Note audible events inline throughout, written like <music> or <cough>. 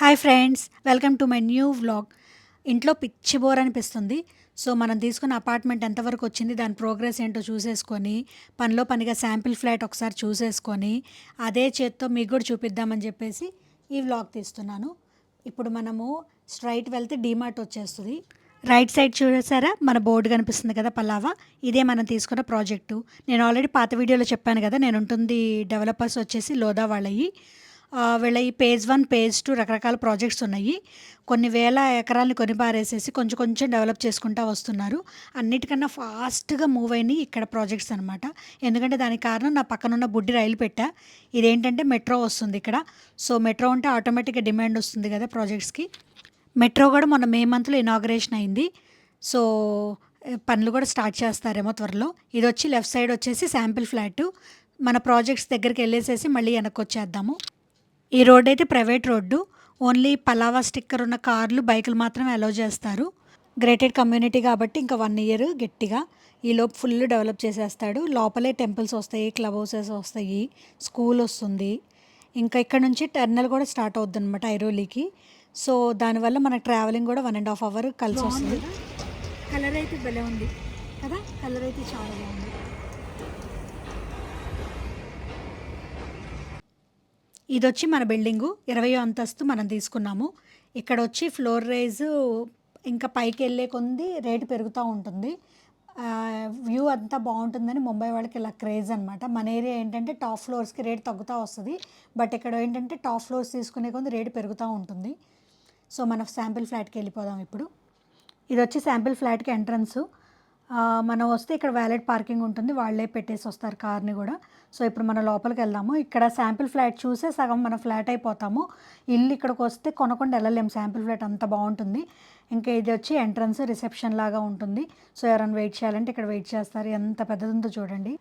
Hi friends welcome to my new vlog. ఇంట్లో పిచ్చి bore అనిపిస్తుంది. సో మనం తీసుకున్న అపార్ట్మెంట్ ఎంతవరకు వచ్చింది దాని ప్రోగ్రెస్ ఏంటో చూసేసుకొని పనిలో పనిగా శాంపిల్ ఫ్లాట్ ఒకసారి చూసేసుకొని అదే చేత్తో మీకు కూడా చూపిద్దామని చెప్పేసి ఈ వ్లాగ్ తీస్తున్నాను. ఇప్పుడు మనము స్ట్రైట్ వెళ్తే డీమార్ట్ వచ్చేస్తుంది. రైట్ సైడ్ చూసారా? మన బోర్డు కనిపిస్తుంది కదా పలావా? ఇదే మనం తీసుకున్న ప్రాజెక్టు. నేను ఆల్రెడీ పాత వీడియోలో చెప్పాను కదా నేను ఉంటుంది డెవలపర్స్ వచ్చేసి లోదా వాళ్ళయి. వీళ్ళ ఈ పేజ్ వన్ పేజ్ టూ రకరకాల ప్రాజెక్ట్స్ ఉన్నాయి. కొన్ని వేల ఎకరాలని కొనిపారేసేసి కొంచెం కొంచెం డెవలప్ చేసుకుంటూ వస్తున్నారు. అన్నిటికన్నా ఫాస్ట్గా మూవ్ అయినాయి ఇక్కడ ప్రాజెక్ట్స్ అనమాట ఎందుకంటే దానికి కారణం నా పక్కనున్న బుడ్డి రైలు పెట్టా. ఇదేంటంటే మెట్రో వస్తుంది ఇక్కడ. సో మెట్రో ఉంటే ఆటోమేటిక్గా డిమాండ్ వస్తుంది కదా ప్రాజెక్ట్స్కి. మెట్రో కూడా మొన్న మే మంత్లో ఇనాగ్రేషన్ అయింది. సో పనులు కూడా స్టార్ట్ చేస్తారేమో త్వరలో. ఇది వచ్చి లెఫ్ట్ సైడ్ వచ్చేసి శాంపిల్ ఫ్లాట్. మన ప్రాజెక్ట్స్ దగ్గరికి వెళ్ళేసేసి మళ్ళీ వెనక్కి వచ్చేద్దాము. ఈ రోడ్ అయితే private road. Only Palava sticker ఉన్న కార్లు బైకులు మాత్రమే అలౌ చేస్తారు. గ్రేటెడ్ కమ్యూనిటీ కాబట్టి ఇంకా వన్ ఇయర్ గట్టిగా. ఈ లోపు ఫుల్ డెవలప్ చేసేస్తాడు. లోపలే టెంపుల్స్ వస్తాయి క్లబ్ హౌసెస్ వస్తాయి స్కూల్ వస్తుంది. ఇంకా ఇక్కడ నుంచి టర్నల్ కూడా స్టార్ట్ అవుద్ది అనమాట ఐరోలీకి. సో దానివల్ల మనకు ట్రావెలింగ్ కూడా వన్ అండ్ హాఫ్ అవర్ కలిసి వస్తుంది. కలర్ అయితే భలే ఉంది కదా? కలర్ అయితే చాలా బాగుంది. ఇది వచ్చి మన బిల్డింగు. ఇరవయో అంతస్తు మనం తీసుకున్నాము. ఇక్కడ వచ్చి ఫ్లోర్ రైజ్ ఇంకా పైకి వెళ్ళే కొంది రేటు పెరుగుతూ ఉంటుంది. వ్యూ అంతా బాగుంటుందని ముంబై వాళ్ళకి ఇలా క్రేజ్ అనమాట మన ఏరియా ఏంటంటే టాప్ ఫ్లోర్స్కి రేట్ తగ్గుతూ వస్తుంది. బట్ ఇక్కడ ఏంటంటే టాప్ ఫ్లోర్స్ తీసుకునే కొంది రేటు పెరుగుతూ ఉంటుంది. సో మన శాంపిల్ ఫ్లాట్కి వెళ్ళిపోదాం ఇప్పుడు. ఇది వచ్చి శాంపిల్ ఫ్లాట్కి ఎంట్రన్స్. మనం వస్తే ఇక్కడ వ్యాలెట్ పార్కింగ్ ఉంటుంది. వాళ్ళే పెట్టేసి వస్తారు కార్ని కూడా. సో ఇప్పుడు మనం లోపలికి వెళ్దాము. ఇక్కడ శాంపిల్ ఫ్లాట్ చూసే సగం మనం ఫ్లాట్ అయిపోతాము. ఇల్లు ఇక్కడికి వస్తే కొనకుండా వెళ్ళలేము శాంపిల్ ఫ్లాట్ అంత బాగుంటుంది. ఇంకా ఇది వచ్చి ఎంట్రన్స్ రిసెప్షన్ లాగా ఉంటుంది. సో ఎవరైనా వెయిట్ చేయాలంటే ఇక్కడ వెయిట్ చేస్తారు. ఎంత పెద్దది చూడండి.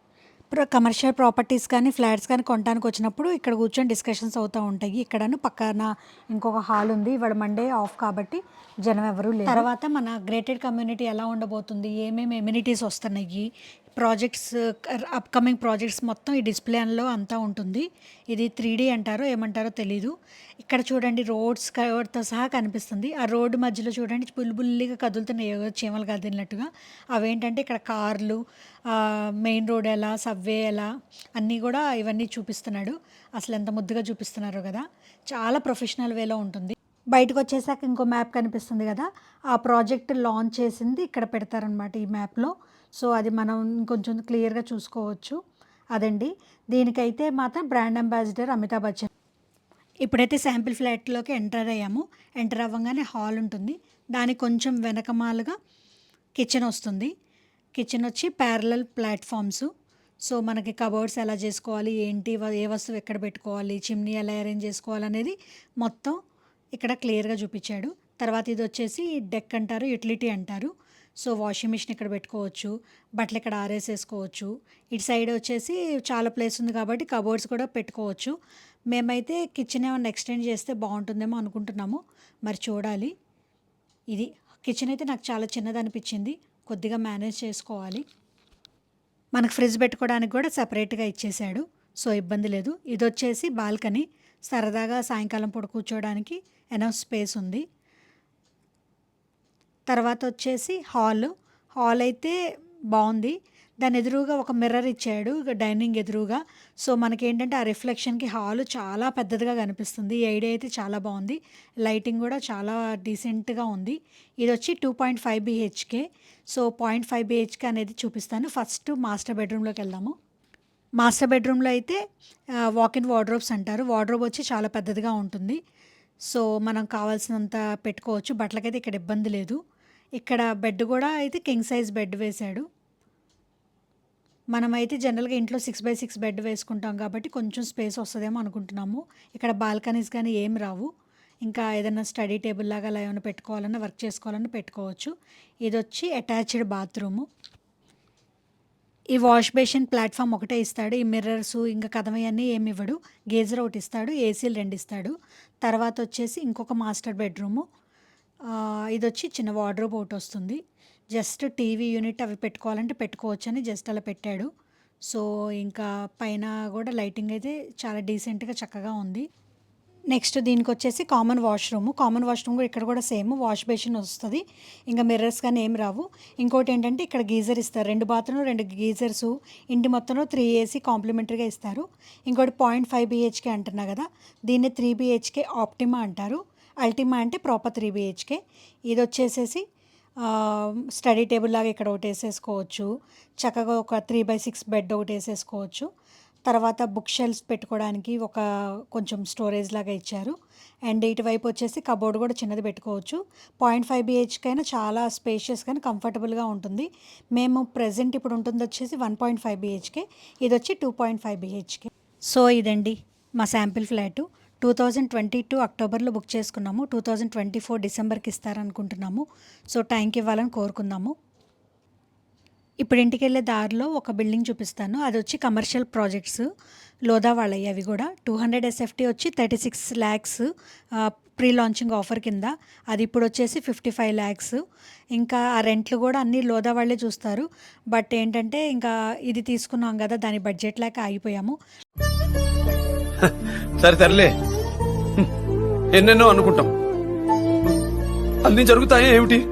కమర్షియల్ ప్రాపర్టీస్ కానీ ఫ్లాట్స్ కానీ కొనడానికి వచ్చినప్పుడు ఇక్కడ కూర్చొని డిస్కషన్స్ అవుతూ ఉంటాయి. ఇక్కడను పక్కన ఇంకొక హాల్ ఉంది. ఇవాళ మండే ఆఫ్ కాబట్టి జనం ఎవరు లేరు. తర్వాత మన గ్రేటెడ్ కమ్యూనిటీ ఎలా ఉండబోతుంది? ఏమేమి ఎమ్యూనిటీస్ వస్తున్నాయి? ప్రాజెక్ట్స్ అప్కమింగ్ ప్రాజెక్ట్స్ మొత్తం ఈ డిస్ప్లేలో అంతా ఉంటుంది. ఇది త్రీ డీ అంటారో ఏమంటారో తెలీదు. ఇక్కడ చూడండి రోడ్స్ కవర్తో సహా కనిపిస్తుంది. ఆ రోడ్డు మధ్యలో చూడండి బుల్లిబుల్లిగా కదులుతున్నాయి ఏవో చీమలు కదిలినట్టుగా. అవేంటంటే ఇక్కడ కార్లు మెయిన్ రోడ్ ఎలా సబ్వే ఎలా అన్నీ కూడా ఇవన్నీ చూపిస్తున్నాడు. అసలు ఎంత ముద్దుగా చూపిస్తున్నారో కదా. చాలా ప్రొఫెషనల్ వేలో ఉంటుంది. బయటకు వచ్చేసాక ఇంకో మ్యాప్ కనిపిస్తుంది కదా. ఆ ప్రాజెక్ట్ లాంచ్ చేసింది ఇక్కడ పెడతారనమాట ఈ మ్యాప్లో సో అది మనం ఇంకొంచెం క్లియర్గా చూసుకోవచ్చు. అదండి. దీనికైతే మాత్రం బ్రాండ్ అంబాసిడర్ అమితాబ్ బచ్చన్. ఇప్పుడైతే శాంపిల్ ఫ్లాట్లోకి ఎంటర్ అయ్యాము. ఎంటర్ అవ్వగానే హాల్ ఉంటుంది. దానికి కొంచెం వెనకమాలుగా కిచెన్ వస్తుంది. కిచెన్ వచ్చి ప్యారలల్ ప్లాట్ఫామ్స్. సో మనకి కబోర్డ్స్ ఎలా చేసుకోవాలి ఏంటి వ- ఏ వస్తువు ఎక్కడ పెట్టుకోవాలి చిమ్నీ ఎలా అరేంజ్ చేసుకోవాలి అనేది మొత్తం ఇక్కడ క్లియర్గా చూపించాడు. తర్వాత ఇది వచ్చేసి డెక్ అంటారు యుటిలిటీ అంటారు. సో వాషింగ్ మిషన్ ఇక్కడ పెట్టుకోవచ్చు బట్టలు ఇక్కడ ఆరేసేసుకోవచ్చు. ఇటు సైడ్ వచ్చేసి చాలా ప్లేస్ ఉంది కాబట్టి కబోర్డ్స్ కూడా పెట్టుకోవచ్చు. మేమైతే కిచెన్ ఏమైనా ఎక్స్టెండ్ చేస్తే బాగుంటుందేమో అనుకుంటున్నాము. మరి చూడాలి. ఇది కిచెన్ అయితే నాకు చాలా చిన్నది అనిపించింది. కొద్దిగా మేనేజ్ చేసుకోవాలి. మనకు ఫ్రిడ్జ్ పెట్టుకోవడానికి కూడా సపరేట్గా ఇచ్చేశాడు. సో ఇబ్బంది లేదు. ఇది వచ్చేసి బాల్కనీ. సరదాగా సాయంకాలం పూట కూర్చోవడానికి ఎనఫ్ స్పేస్ ఉంది. తర్వాత వచ్చేసి హాల్. హాల్ అయితే బాగుంది దాని ఎదురుగా ఒక మిర్రర్ ఇచ్చాడు డైనింగ్ ఎదురుగా. సో మనకి ఏంటంటే ఆ రిఫ్లెక్షన్కి హాల్ చాలా పెద్దదిగా కనిపిస్తుంది. ఈ ఐడియా అయితే చాలా బాగుంది లైటింగ్ కూడా చాలా డీసెంట్గా ఉంది. ఇది వచ్చి two point five BHK. So point five BHK అనేది చూపిస్తాను. ఫస్ట్ మాస్టర్ బెడ్రూమ్లోకి వెళ్దాము. మాస్టర్ బెడ్రూమ్లో అయితే వాక్ ఇన్ వార్డ్రోబ్స్ అంటారు. వార్డ్రోబ్ వచ్చి చాలా పెద్దదిగా ఉంటుంది. సో మనం కావాల్సినంత పెట్టుకోవచ్చు. బట్టలకైతే ఇక్కడ ఇబ్బంది లేదు. ఇక్కడ బెడ్ కూడా అయితే కింగ్ సైజ్ బెడ్ వేశాడు. మనమైతే జనరల్గా ఇంట్లో సిక్స్ బై సిక్స్ బెడ్ వేసుకుంటాం కాబట్టి కొంచెం స్పేస్ వస్తుందేమో అనుకుంటున్నాము. ఇక్కడ బాల్కనీస్ కానీ ఏం రావు. ఇంకా ఏదైనా స్టడీ టేబుల్ లాగా అలా ఏమైనా పెట్టుకోవాలన్నా వర్క్ చేసుకోవాలన్నా పెట్టుకోవచ్చు. ఇది వచ్చి అటాచ్డ్ బాత్రూము ఈ వాష్ బేసిన్ ప్లాట్ఫామ్ ఒకటే ఇస్తాడు. ఈ మిర్రర్స్ ఇంకా కథమయన్నీ ఏమి ఇవ్వడు. గేజర్ ఒకటి ఇస్తాడు. ఏసీలు రెండు ఇస్తాడు. తర్వాత వచ్చేసి ఇంకొక మాస్టర్ బెడ్రూము ఇది వచ్చి చిన్న వార్డ్రోబ్ ఒకటి వస్తుంది. జస్ట్ టీవీ యూనిట్ అవి పెట్టుకోవాలంటే పెట్టుకోవచ్చు అని జస్ట్ అలా పెట్టాడు. సో ఇంకా పైన కూడా లైటింగ్ అయితే చాలా డీసెంట్గా చక్కగా ఉంది. నెక్స్ట్ దీనికి వచ్చేసి కామన్ వాష్రూమ్. కామన్ వాష్రూమ్ కూడా ఇక్కడ కూడా సేమ్ వాష్ బేసిన్ వస్తుంది. ఇంకా మిర్రర్స్ కానీ ఏం రావు. ఇంకోటి ఏంటంటే ఇక్కడ గీజర్ ఇస్తారు. రెండు బాత్రూమ్ రెండు గీజర్స్. ఇంటి మొత్తంలో త్రీ ఏసీ కాంప్లిమెంటరీగా ఇస్తారు. ఇంకోటి పాయింట్ ఫైవ్ బిహెచ్కే అంటున్నా కదా. దీన్ని త్రీ బిహెచ్కే ఆప్టిమా అంటారు. అల్టిమా అంటే ప్రాపర్ త్రీ బిహెచ్కే ఇది వచ్చేసేసి స్టడీ టేబుల్ లాగా ఇక్కడ ఒకటి వేసేసుకోవచ్చు చక్కగా ఒక త్రీ బై సిక్స్ బెడ్ ఒకటి వేసేసుకోవచ్చు తర్వాత బుక్ షెల్ఫ్స్ పెట్టుకోవడానికి ఒక కొంచెం స్టోరేజ్ లాగా ఇచ్చారు. అండ్ ఇటువైపు వచ్చేసి కబోర్డ్ కూడా చిన్నది పెట్టుకోవచ్చు. పాయింట్ ఫైవ్ బిహెచ్కే అయినా చాలా స్పేషియస్ కానీ కంఫర్టబుల్గా ఉంటుంది. మేము ప్రజెంట్ ఇప్పుడు ఉంటుంది వచ్చేసి వన్ పాయింట్ ఫైవ్ బిహెచ్కే ఇది వచ్చి two point five BHK so ఇదండి మా sample flat two thousand twenty two అక్టోబర్లో బుక్ చేసుకున్నాము. టూ థౌజండ్ ట్వంటీ ఫోర్ డిసెంబర్కి ఇస్తారనుకుంటున్నాము. సో టైంకి ఇవ్వాలని కోరుకుందాము. ఇప్పుడు ఇంటికి వెళ్ళే దారిలో ఒక బిల్డింగ్ చూపిస్తాను. అది వచ్చి కమర్షియల్ ప్రాజెక్ట్స్ లోదా వాళ్ళవి అవి కూడా. టూ హండ్రెడ్ ఎస్ఎఫ్టీ వచ్చి thirty six lakhs pre launching offer కింద. అది ఇప్పుడు వచ్చేసి ఫిఫ్టీ ఫైవ్ ల్యాక్స్. ఇంకా ఆ రెంట్లు కూడా అన్నీ లోదా వాళ్ళే చూస్తారు. బట్ ఏంటంటే ఇంకా ఇది తీసుకున్నాం కదా దాని బడ్జెట్ లేక ఆగిపోయాము. <laughs> సరే సర్లే. ఎన్నెన్నో అనుకుంటాం. అన్ని జరుగుతాయి ఏమిటి?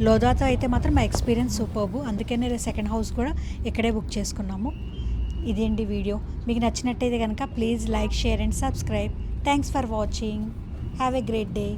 లోదాతో అయితే మాత్రం మా ఎక్స్పీరియన్స్ సూపర్బు. అందుకనే సెకండ్ హౌస్ కూడా ఇక్కడే బుక్ చేసుకున్నాము. ఇదేంటి వీడియో? మీకు నచ్చినట్టయితే కనుక please like share and subscribe. Thanks for watching. Have a great day.